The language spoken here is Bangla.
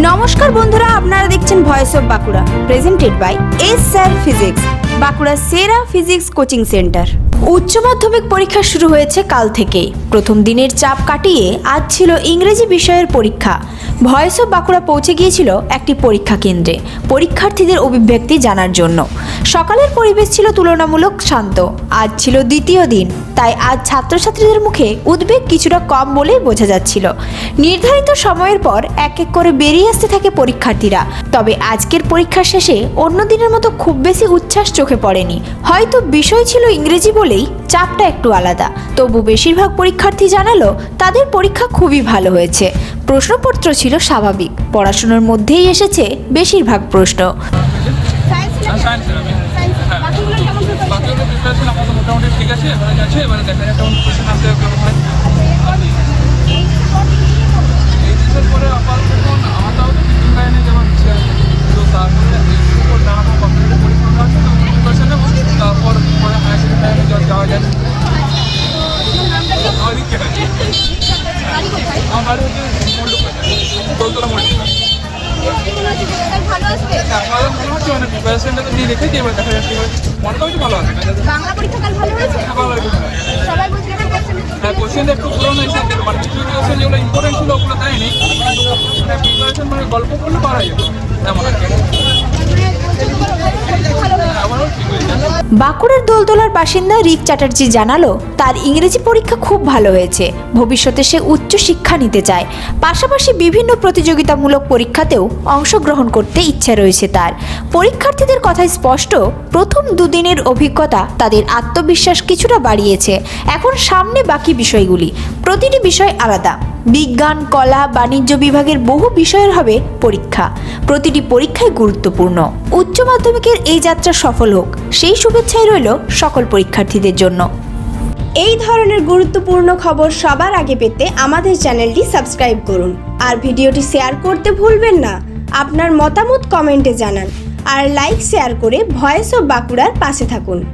নমস্কার বন্ধুরা, আপনারা দেখছেন voice of Bankura presented by S sir physics Bankura সেরা ফিজিক্স কোচিং সেন্টার উচ্চ মাধ্যমিক পরীক্ষা শুরু হয়েছে কাল থেকেই। প্রথম দিনের চাপ কাটিয়ে আজ ছিল ইংরেজি বিষয়ের পরীক্ষা। ভয়েস অফ বাঁকুড়া পৌঁছে গিয়েছিল একটি পরীক্ষা কেন্দ্রে, পরীক্ষার্থীদের অভিব্যক্তি জানার জন্য। সকালের পরিবেশ ছিল তুলনামূলক শান্ত। আজ ছিল দ্বিতীয় দিন, তাই আজ ছাত্রছাত্রীদের মুখে উদ্বেগ কিছুটা কম বলেই বোঝা যাচ্ছিল। নির্ধারিত সময়ের পর এক এক করে বেরিয়ে আসতে থাকে পরীক্ষার্থীরা। তবে আজকের পরীক্ষা শেষে অন্য দিনের মতো খুব বেশি উচ্ছ্বাস চোখে পড়েনি। হয়তো বিষয় ছিল ইংরেজি বলেই চাপটা একটু আলাদা। তবু বেশিরভাগ পরীক্ষার্থী জানালো তাদের পরীক্ষা খুবই ভালো হয়েছে। প্রশ্নপত্র ছিল স্বাভাবিক পড়াশোনার মধ্যেই এসেছে বেশিরভাগ প্রশ্ন। মোটামুটি ঠিক আছে এবারে আছে এবারে দেখা যাক কেমন কোশ্চেন কেমন হয় এই দেশের পরে আপাতত এখন আমার তাও তো টিচিং লাইনে যেমন ইচ্ছে আছে তো তারপরে এর উপর দাঁড়াবো কম্পিউটার পরীক্ষা আছে তো প্রিপারেশন নেব তারপর পরে হায়ার সেকেন্ডারি যাওয়া যায় আমার দোলতলা আসবে আমার মনে হচ্ছে মানে প্রিপারেশনটা তো রেখেছি এবার দেখা যাচ্ছে মনে তো ভালো আছে বাংলা পরীক্ষা কাল ভালো হয়েছে হ্যাঁ মানে কিছু যেগুলো ইম্পর্টেন্ট ওগুলো দেয়নি মানে গল্প করলে পারা যেত এমন আর কি আমারও ঠিক হয়েছে বাঁকুড়ার দোলতলার বাসিন্দা রিক চ্যাটার্জি জানালো, তার ইংরেজি পরীক্ষা খুব ভালো হয়েছে। ভবিষ্যতে সে উচ্চ শিক্ষা নিতে চায়। পাশাপাশি বিভিন্ন প্রতিযোগিতামূলক পরীক্ষাতেও অংশগ্রহণ করতে ইচ্ছা রয়েছে তার। পরীক্ষার্থীদের কথায় স্পষ্ট, প্রথম দুদিনের অভিজ্ঞতা তাদের আত্মবিশ্বাস কিছুটা বাড়িয়েছে। এখন সামনে বাকি বিষয়গুলি। প্রতিটি বিষয় আলাদা। বিজ্ঞান, কলা, বাণিজ্য বিভাগের বহু বিষয়ের হবে পরীক্ষা। প্রতিটি পরীক্ষায় গুরুত্বপূর্ণ। উচ্চ মাধ্যমিকের এই যাত্রা সফল হোক, সেই শুভেচ্ছাই রইল সকল পরীক্ষার্থীদের জন্য। এই ধরনের গুরুত্বপূর্ণ খবর সবার আগে পেতে আমাদের চ্যানেলটি সাবস্ক্রাইব করুন। আর ভিডিওটি শেয়ার করতে ভুলবেন না। আপনার মতামত কমেন্টে জানান। আর লাইক, শেয়ার করে ভয়েস অফ বাঁকুড়ার পাশে থাকুন।